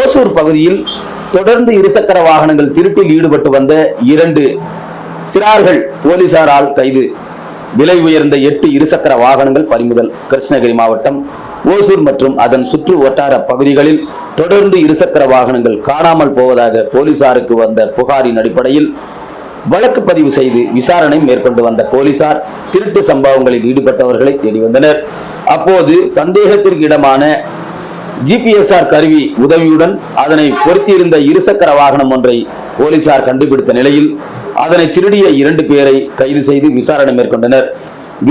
ஓசூர் பகுதியில் தொடர்ந்து இருசக்கர வாகனங்கள் திருட்டில் ஈடுபட்டு வந்த இரண்டு சிறார்கள் போலீசாரால் கைது. விலை உயர்ந்த எட்டு இருசக்கர வாகனங்கள் பறிமுதல். கிருஷ்ணகிரி மாவட்டம் ஓசூர் மற்றும் அதன் சுற்று வட்டார பகுதிகளில் தொடர்ந்து இருசக்கர வாகனங்கள் காணாமல் போவதாக போலீசாருக்கு வந்த புகாரின் அடிப்படையில் வழக்கு பதிவு செய்து விசாரணை மேற்கொண்டு வந்த போலீசார் திருட்டு சம்பவங்களில் ஈடுபட்டவர்களை தேடி வந்தனர். அப்போது சந்தேகத்திற்கு இடமான ஜிபிஎஸ்ஆர் கருவி உதவியுடன் அதனை பொருத்தியிருந்த இருசக்கர வாகனம் ஒன்றை போலீசார் கண்டுபிடித்த நிலையில் அதனை திருடிய இரண்டு பேரை கைது செய்து விசாரணை மேற்கொண்டனர்.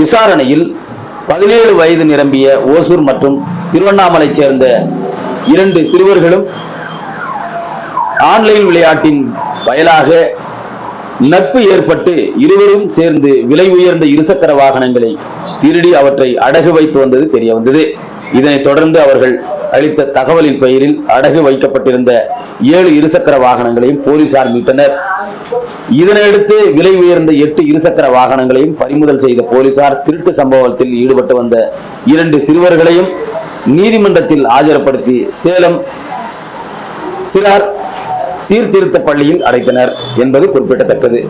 விசாரணையில் பதினேழு வயது நிரம்பிய ஓசூர் மற்றும் திருவண்ணாமலை சேர்ந்த இரண்டு சிறுவர்களும் ஆன்லைன் விளையாட்டின் பயலாக நட்பு ஏற்பட்டு இருவரும் சேர்ந்து விலை உயர்ந்த இருசக்கர வாகனங்களை திருடி அவற்றை அடகு வைத்து வந்தது தெரிய வந்தது. இதனைத் தொடர்ந்து அவர்கள் அளித்த தகவலின் பெயரில் அடகு வைக்கப்பட்டிருந்த ஏழு இருசக்கர வாகனங்களையும் போலீசார் மீட்டனர். இதனையடுத்து விலை உயர்ந்த எட்டு இருசக்கர வாகனங்களையும் பறிமுதல் செய்த போலீசார் திருட்டு சம்பவத்தில் ஈடுபட்டு வந்த இரண்டு சிறுவர்களையும் நீதிமன்றத்தில் ஆஜர்படுத்தி சேலம் சிறார் சீர்திருத்த பள்ளியில் அடைத்தனர் என்பது குறிப்பிடத்தக்கது.